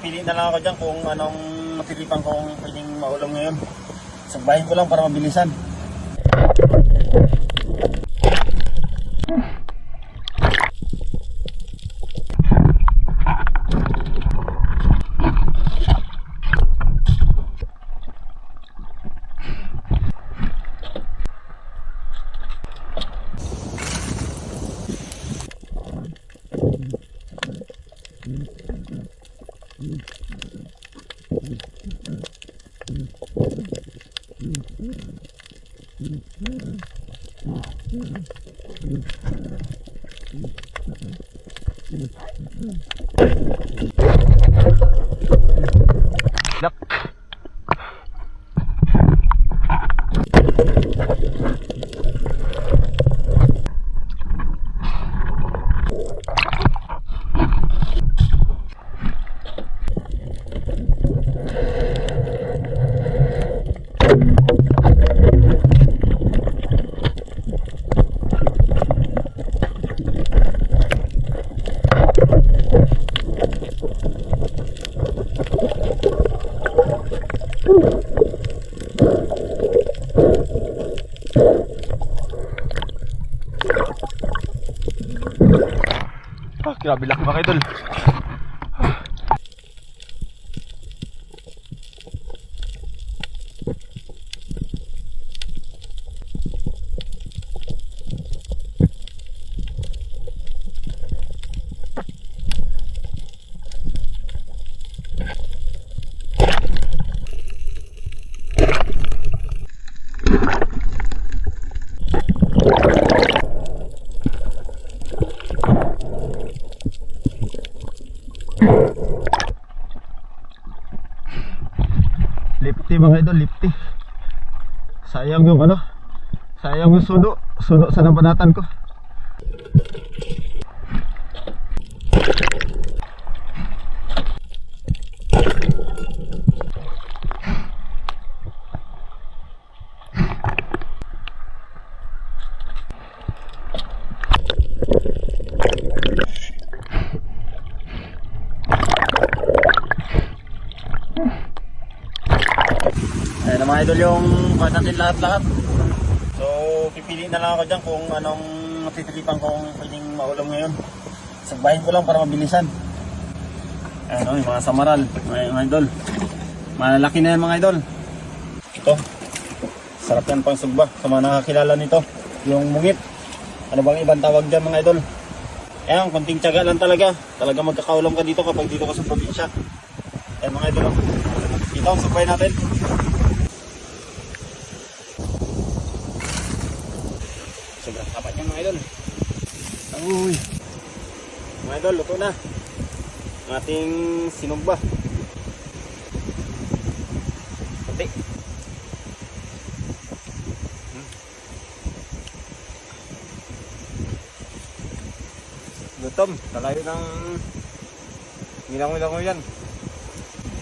pipili na lang ako dyan kung anong matiripan kong pwedeng maulam ngayon. Sagbahin ko lang para mabilisan. Thank you. Ah, grabe laki mga. Lifty mga idol, lifty. Sayang yung ano, sayang yung suno, suno sa nabanatan ko. Ayan mga idol yung kuha natin lahat-lahat. So, pipili na lang ako dyan kung anong matitiripan kong pwedeng maulam ngayon. Sagbahin ko lang para mabilisan. Ayan o, yung mga samaral, mga, idol. Malalaki na yan mga idol. Ito. Sarap yan pang sugba. Sa mga nakakilala nito. Yung mungit. Ano bang ibang tawag dyan mga idol? Ayan, konting tiyaga lang talaga. Talaga magkakaulam ka dito kapag dito ka sa probinsya. Ayan mga idol. oh. Ito, sugbay natin. Sobrang tapat yan mga idol. Uy. Mga idol, luto na. Ang ating sinugba. Kunti. Hmm. Gutom. Talayo ng Nilang-nilang ko yan.